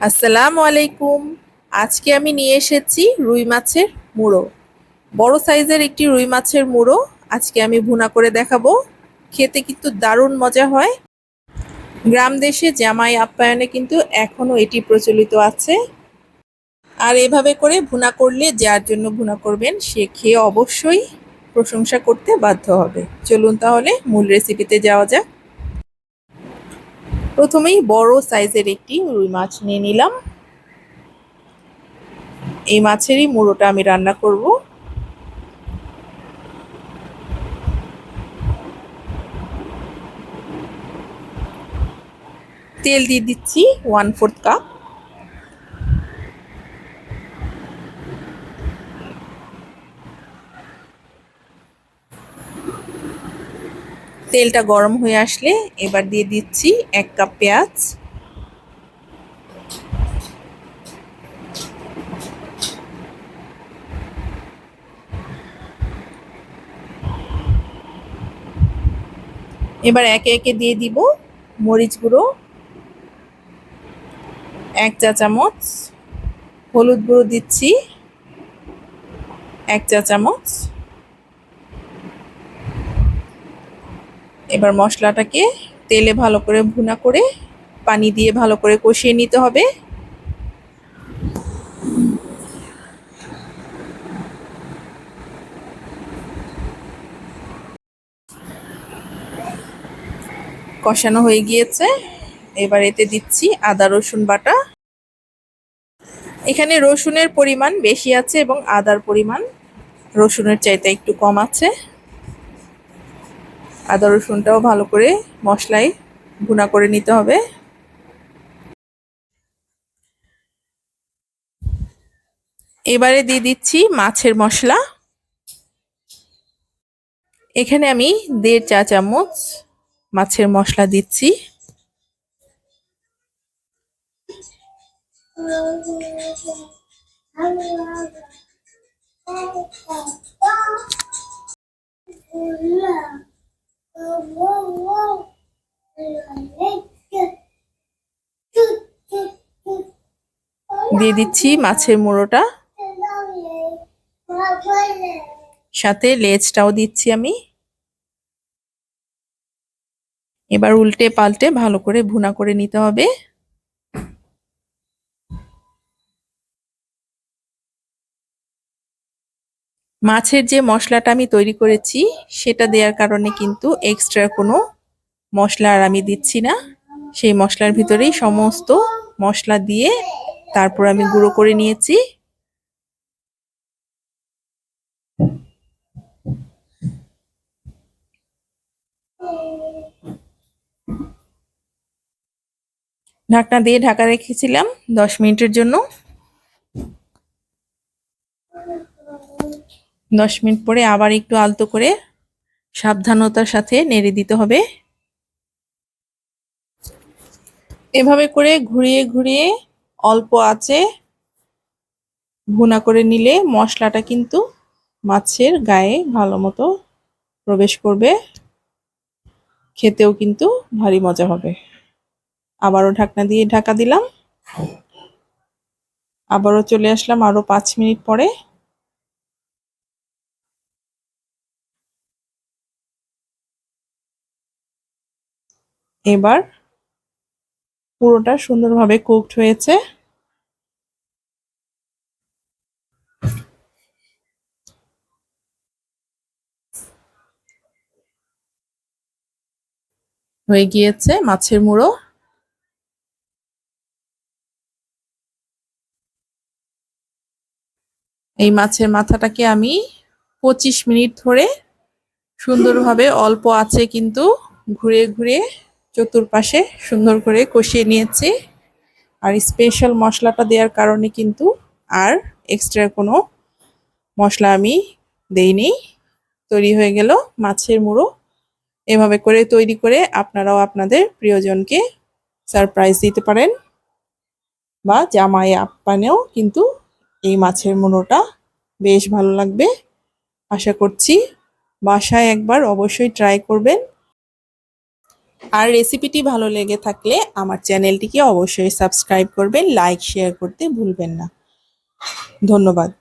আসসালামু আলাইকুম। আজকে আমি নিয়ে এসেছি রুই মাছের মুড়ো। বড় সাইজের একটি রুই মাছের মুড়ো। আজকে আমি ভুনা করে দেখাবো। খেতে কিন্তু দারুণ মজা হয়। গ্রাম দেশে জামাই আপ্যায়নে কিন্তু এখনও এটি প্রচলিত আছে। আর এভাবে করে ভুনা করলে যার জন্য ভুনা করবেন, সে খেয়ে অবশ্যই প্রশংসা করতে বাধ্য হবে। চলুন তাহলে মূল রেসিপিতে যাওয়া যাক। প্রথমেই বড় সাইজের একটি রুই মাছ নিয়ে নিলাম। এই মাছেরই মুড়োটা আমি রান্না করব। তেল দিয়ে দিচ্ছি ওয়ান ফোর্থ কাপ। তেলটা গরম হয়ে আসলে এবার দিয়ে দিচ্ছি এক কাপ পেঁয়াজ। এবার একে একে দিয়ে দিব মরিচ গুঁড়ো, এক চা চামচ। হলুদ গুঁড়ো দিচ্ছি, এক চা চামচ। এবার মশলাটাকে তেলে ভালো করে ভুনা করে পানি দিয়ে ভালো করে কষিয়ে নিতে হবে। কষানো হয়ে গিয়েছে। এবার এতে দিচ্ছি আদা, রসুন বাটা। এখানে রসুনের পরিমাণ বেশি আছে এবং আদার পরিমাণ রসুনের চাইতে একটু কম আছে। আদা রসুনটাও ভালো করে মশলায় ভুনা করে নিতে হবে। এবারে দিয়ে দিচ্ছি মাছের মশলা। এখানে আমি দেড় চা চামচ মাছের মশলা দিচ্ছি। দিয়ে দিচ্ছি মাছের মুড়োটা। সাথে লেজটাও দিচ্ছি আমি। এবার উল্টে পাল্টে ভালো করে ভুনা করে নিতে হবে। মাছের যে মশলাটা আমি তৈরি করেছি, সেটা দেওয়ার কারণে কিন্তু এক্সট্রা কোনো মশলা আর আমি দিচ্ছি না। সেই মশলার ভিতরেই সমস্ত মশলা দিয়ে তারপর আমি গুঁড়ো করে নিয়েছি। ঢাকনা দিয়ে ঢাকা রেখেছিলাম দশ মিনিটের জন্য। দশ মিনিট পরে আবার একটু আলতো করে সাবধানতার সাথে নেড়ে দিতে হবে। এভাবে করে ঘুরিয়ে ঘুরিয়ে অল্প আছে ভুনা করে নিলে মশলাটা কিন্তু মাছের গায়ে ভালো মতো প্রবেশ করবে। খেতেও কিন্তু ভারী মজা হবে। আবারও ঢাকনা দিয়ে ঢাকা দিলাম। আবারও চলে আসলাম আরও পাঁচ মিনিট পরে। এবার পুরোটা সুন্দরভাবে কুকড হয়েছে। হয়ে গিয়েছে মাছের মুড়ো। এই মাছের মাথাটাকে আমি পঁচিশ মিনিট ধরে সুন্দরভাবে অল্প আছে কিন্তু ঘুরে ঘুরে চতুর্পাশে সুন্দর করে কষিয়ে নিয়েছি। আর স্পেশাল মশলাটা দেওয়ার কারণে কিন্তু আর এক্সট্রা কোনো মশলা আমি দেইনি। তৈরি হয়ে গেল মাছের মুড়ো। এভাবে করে তৈরি করে আপনারাও আপনাদের প্রিয়জনকে সারপ্রাইজ দিতে পারেন। বা জামাই আপ্যানেও কিন্তু এই মাছের মুড়োটা বেশ ভালো লাগবে। আশা করছি বাসায় একবার অবশ্যই ট্রাই করবেন। আর রেসিপিটি ভালো লেগে থাকলে আমার চ্যানেলটিকে অবশ্যই সাবস্ক্রাইব করবেন লাইক শেয়ার করতে ভুলবেন না। ধন্যবাদ।